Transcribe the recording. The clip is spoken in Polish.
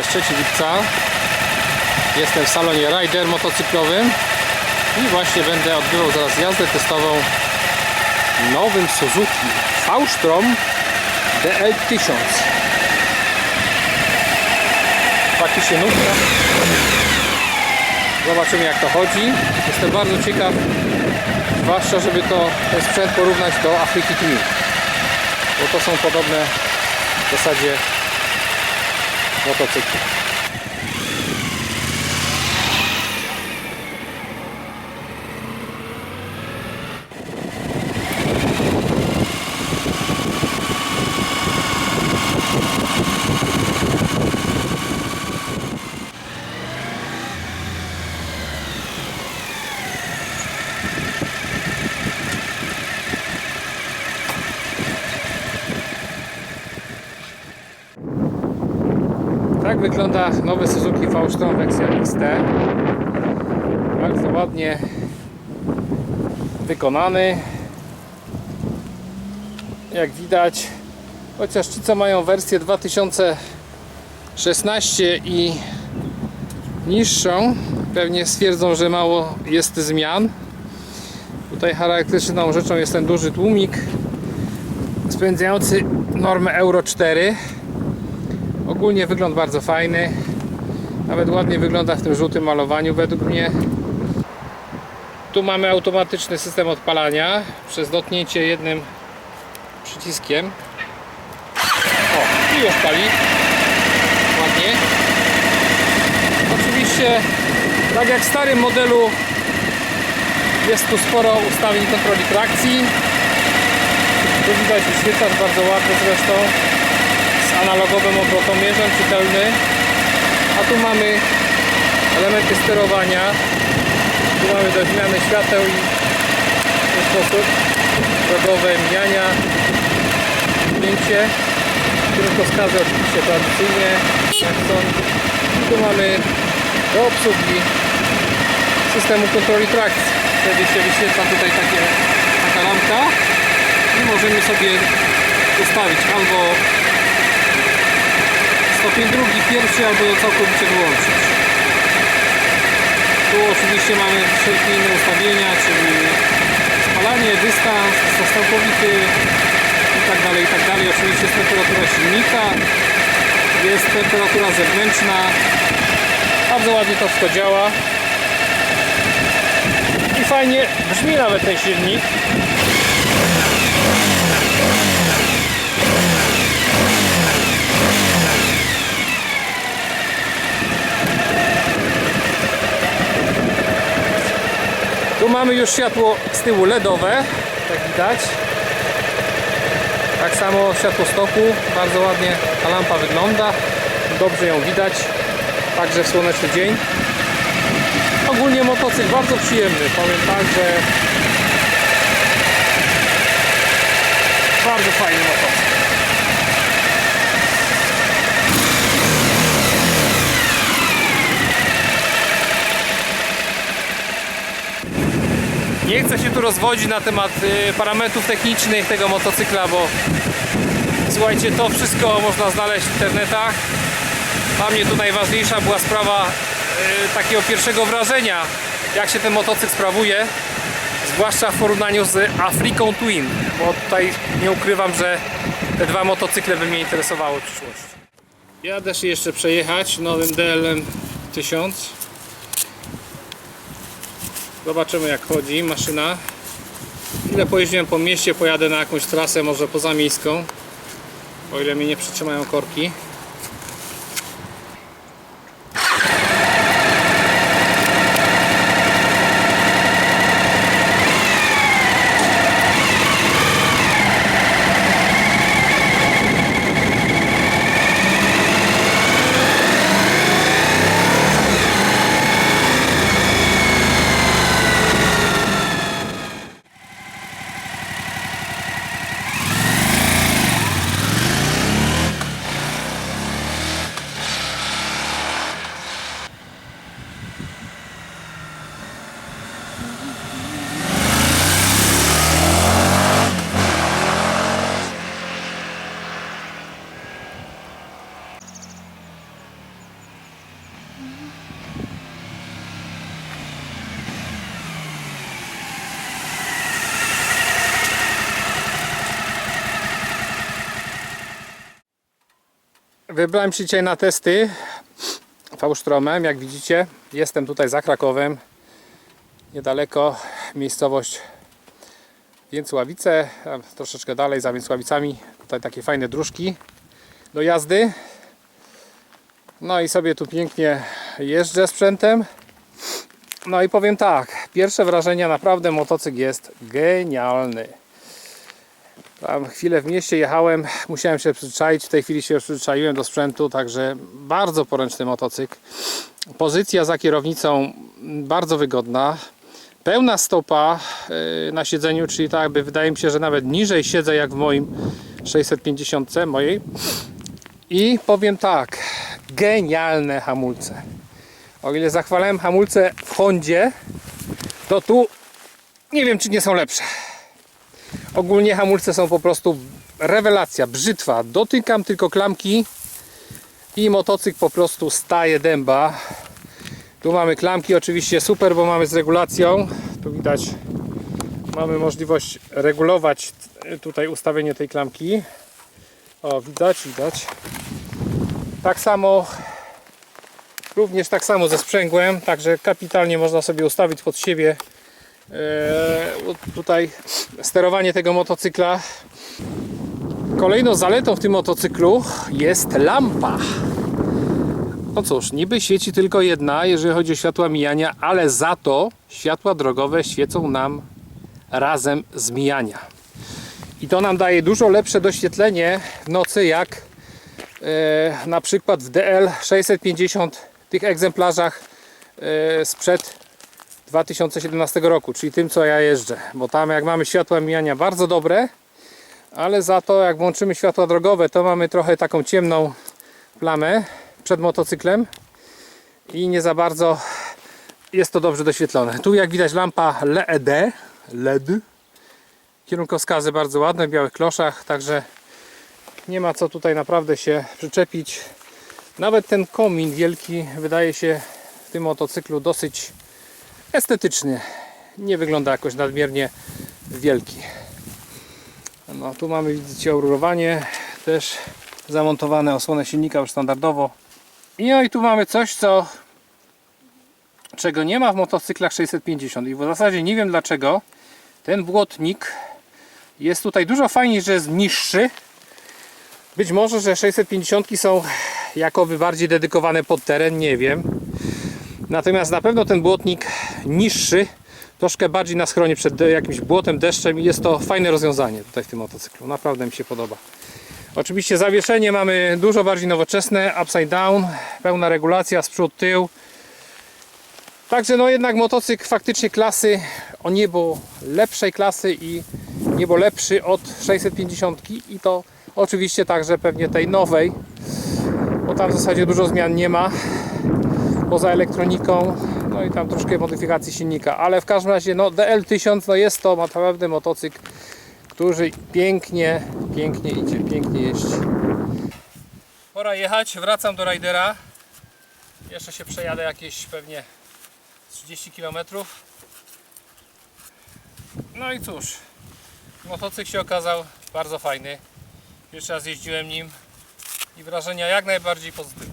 3 lipca. Jestem w salonie Rider motocyklowym i właśnie będę odbywał zaraz jazdę testową nowym Suzuki V-Strom DL1000. Faktycznie nówka. Zobaczymy jak to chodzi. Jestem bardzo ciekaw, zwłaszcza żeby to ten sprzęt porównać do Afriki Twin. Bo to są podobne w zasadzie モト Tak wygląda nowy Suzuki V-Strom wersja XT. Bardzo ładnie wykonany. Jak widać, chociaż ci co mają wersję 2016 i niższą, pewnie stwierdzą, że mało jest zmian. Tutaj charakterystyczną rzeczą jest ten duży tłumik spędzający normę Euro 4. Ogólnie wygląd bardzo fajny. Nawet ładnie wygląda w tym żółtym malowaniu według mnie. Tu mamy automatyczny system odpalania przez dotknięcie jednym przyciskiem. O, i już pali. Ładnie. Oczywiście, tak jak w starym modelu, jest tu sporo ustawień kontroli trakcji. Tu widać wyświetlacz bardzo ładny zresztą analogowym obrotomierzem czytelny. A tu mamy elementy sterowania. Tu mamy do zmiany świateł i sposób. Drogowe mijania zdjęcie kierunkowskazy oczywiście tradycyjnie jak są I tu mamy do obsługi systemu kontroli trakcji. Wtedy się wyświetla tutaj takie, taka lampka. I możemy sobie ustawić albo stopień drugi, pierwszy albo całkowicie wyłączyć. Tu oczywiście mamy wszelkie inne ustawienia, czyli spalanie, dystans, dystans całkowity i tak dalej, i tak dalej. Oczywiście jest temperatura silnika, jest temperatura zewnętrzna. Bardzo ładnie to wszystko działa. I fajnie brzmi nawet ten silnik. Mamy już światło z tyłu LEDowe, jak widać. Tak samo światło stopu, bardzo ładnie ta lampa wygląda. Dobrze ją widać, także w słoneczny dzień. Ogólnie motocykl bardzo przyjemny, powiem tak, że bardzo fajny motocykl. Nie chcę się tu rozwodzić na temat y, parametrów technicznych tego motocykla, bo słuchajcie, to wszystko można znaleźć w internetach. Dla mnie tu najważniejsza była sprawa y, takiego pierwszego wrażenia, jak się ten motocykl sprawuje, zwłaszcza w porównaniu z Afriką Twin, bo tutaj nie ukrywam, że te dwa motocykle by mnie interesowały w przyszłości. Jadę się jeszcze przejechać nowym DLM 1000. Zobaczymy jak chodzi maszyna. Ile pojeździłem po mieście, pojadę na jakąś trasę, może pozamiejską. O ile mnie nie przytrzymają korki. Wybrałem się dzisiaj na testy V-Stromem, jak widzicie. Jestem tutaj za Krakowem. Niedaleko miejscowość Więcławice, troszeczkę dalej za Więcławicami. Tutaj takie fajne dróżki do jazdy. No i sobie tu pięknie jeżdżę sprzętem. No i powiem tak, pierwsze wrażenia, naprawdę motocykl jest genialny. Tam chwilę w mieście jechałem, musiałem się przyzwyczaić, w tej chwili się przyzwyczaiłem do sprzętu, także bardzo poręczny motocykl. Pozycja za kierownicą bardzo wygodna. Pełna stopa yy, na siedzeniu, czyli tak jakby wydaje mi się, że nawet niżej siedzę jak w moim 650 mojej. I powiem tak, genialne hamulce. O ile zachwalałem hamulce w Hondzie, to tu nie wiem czy nie są lepsze. Ogólnie hamulce są po prostu rewelacja, brzytwa. Dotykam tylko klamki i motocykl po prostu staje dęba. Tu mamy klamki oczywiście super, bo mamy z regulacją. Tu widać mamy możliwość regulować tutaj ustawienie tej klamki. O, widać, widać. Tak samo również tak samo ze sprzęgłem, także kapitalnie można sobie ustawić pod siebie e, tutaj sterowanie tego motocykla. Kolejną zaletą w tym motocyklu jest lampa. No cóż, niby świeci tylko jedna, jeżeli chodzi o światła mijania, ale za to światła drogowe świecą nam razem z mijania. I to nam daje dużo lepsze doświetlenie w nocy, jak e, na przykład w DL 650 tych egzemplarzach e, sprzed 2017 roku, czyli tym co ja jeżdżę, bo tam jak mamy światła mijania bardzo dobre, ale za to jak włączymy światła drogowe, to mamy trochę taką ciemną plamę przed motocyklem i nie za bardzo jest to dobrze doświetlone. Tu jak widać lampa LED, LED, kierunkowskazy bardzo ładne w białych kloszach, także nie ma co tutaj naprawdę się przyczepić. Nawet ten komin wielki wydaje się w tym motocyklu dosyć estetyczny. Nie wygląda jakoś nadmiernie wielki. No tu mamy widzicie aururowanie, też zamontowane osłonę silnika już standardowo. No i tu mamy coś, co czego nie ma w motocyklach 650 i w zasadzie nie wiem dlaczego ten błotnik jest tutaj dużo fajniej, że jest niższy. Być może, że 650 są jakoby bardziej dedykowane pod teren, nie wiem. Natomiast na pewno ten błotnik niższy, troszkę bardziej nas chroni przed jakimś błotem, deszczem i jest to fajne rozwiązanie tutaj w tym motocyklu. Naprawdę mi się podoba. Oczywiście zawieszenie mamy dużo bardziej nowoczesne, upside down, pełna regulacja z przód, tył. Także no jednak motocykl faktycznie klasy o niebo lepszej klasy i niebo lepszy od 650 i to oczywiście także pewnie tej nowej, bo tam w zasadzie dużo zmian nie ma poza elektroniką, no i tam troszkę modyfikacji silnika, ale w każdym razie no DL1000 no jest to naprawdę motocykl, który pięknie, pięknie idzie, pięknie jeździ. Pora jechać, wracam do Rajdera. Jeszcze się przejadę jakieś pewnie 30 km. No i cóż, motocykl się okazał bardzo fajny. Pierwszy raz jeździłem nim i wrażenia jak najbardziej pozytywne.